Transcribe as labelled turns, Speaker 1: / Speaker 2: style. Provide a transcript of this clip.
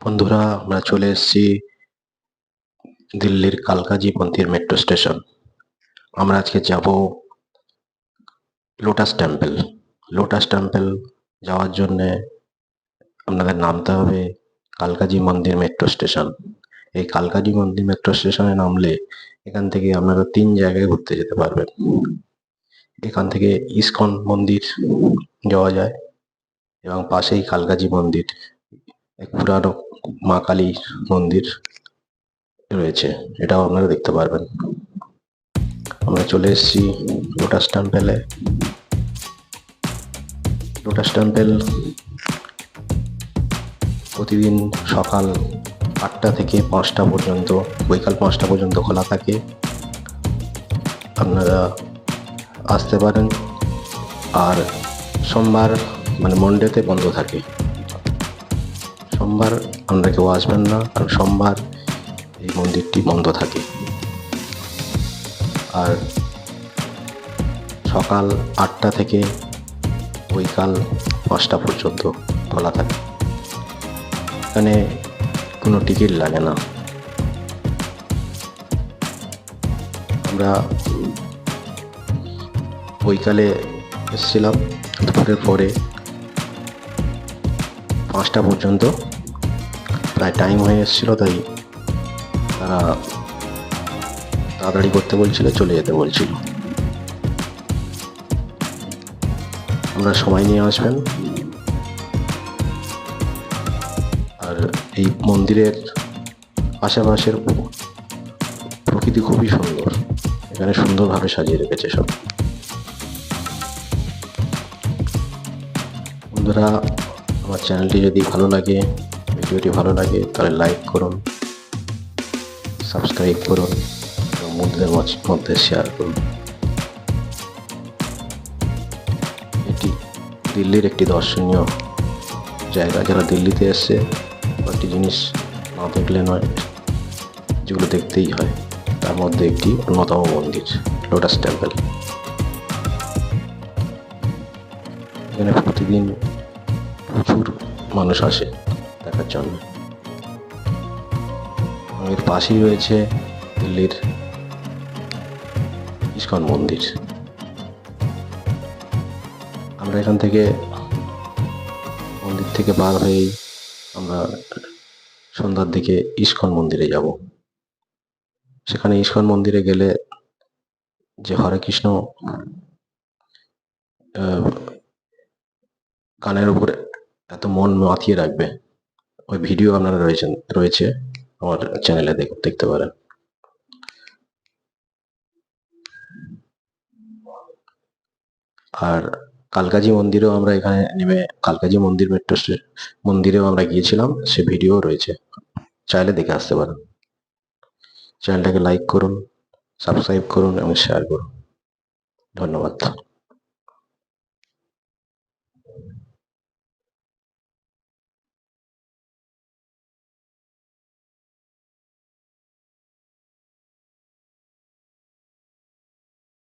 Speaker 1: বন্ধুরা, আমরা চলে এসেছি দিল্লির কালকাজি মন্দির মেট্রো স্টেশন আমরা আজকে যাব লোটাস টেম্পল লোটাস টেম্পল যাওয়ার জন্যে আপনাদের নামতে হবে কালকাজি মন্দির মেট্রো স্টেশন এই কালকাজি মন্দির মেট্রো স্টেশনে নামলে এখান থেকে আপনারা তিন জায়গায় ঘুরতে যেতে পারবেন। এখান থেকে ইসকন মন্দির যাওয়া যায় এবং পাশেই কালকাজি মন্দির। এক পুরানো মা কালীর মন্দির রয়েছে, এটাও আপনারা দেখতে পারবেন। আমরা চলে এসেছি লোটাস টেম্পেলে লোটাস টেম্পেল প্রতিদিন সকাল আটটা থেকে পাঁচটা পর্যন্ত, বৈকাল পাঁচটা পর্যন্ত খোলা থাকে। আপনারা আসতে পারেন। আর সোমবার মানে মন্ডেতে বন্ধ থাকে। সোমবার আপনারা কেউ আসবেন না, কারণ সোমবার এই মন্দিরটি বন্ধ থাকে। আর সকাল আটটা থেকে বৈকাল পাঁচটা পর্যন্ত খোলা থাকে। এখানে কোনো টিকিট লাগে না। আমরা বৈকালে এসেছিলাম, দুপুরের পরে পাঁচটা পর্যন্ত। প্রায় টাইম হয়ে এসেছিল, তাই তারা তাড়াতাড়ি করতে বলছিল, চলে যেতে বলছিল। আমরা সময় নিয়ে আসবেন। আর এই মন্দিরের আশেপাশের প্রকৃতি খুবই সুন্দর। এখানে সুন্দরভাবে সাজিয়ে রেখেছে সব। বন্ধুরা আমার চ্যানেলটি যদি ভালো লাগে, ভিডিওটি ভালো লাগে, তাহলে লাইক করুন সাবস্ক্রাইব করুন, এবং বন্ধুদের মধ্যে শেয়ার করুন। এটি দিল্লির একটি দর্শনীয় জায়গা। যারা দিল্লিতে এসছে কয়েকটি জিনিস না দেখলে নয়, যেগুলো দেখতেই হয়, তার মধ্যে একটি অন্যতম মন্দির, লোটাস টেম্পল। এখানে প্রতিদিন প্রচুর মানুষ আসে দেখার জন্য। এর পাশেই রয়েছে দিল্লির ইস্কন মন্দির। আমরা এখান থেকে মন্দির থেকে বার হয়েই আমরা সন্ধ্যার দিকে ইস্কন মন্দিরে যাব। সেখানে ইস্কন মন্দিরে গেলে যে হরে কৃষ্ণ গানের উপরে মন মাথিয়ে রাখবে। ওই ভিডিও আপনারা রয়েছেন, রয়েছে আমার চ্যানেলে দেখতে পারেন। আর কালকাজি মন্দিরেও আমরা এখানে নেমে, কালকাজি মন্দির মেট্রো মন্দিরেও আমরা গিয়েছিলাম, সে ভিডিও রয়েছে। চাইলে দেখে আসতে পারেন। চ্যানেলটাকে লাইক করুন সাবস্ক্রাইব করুন এবং শেয়ার করুন। ধন্যবাদ।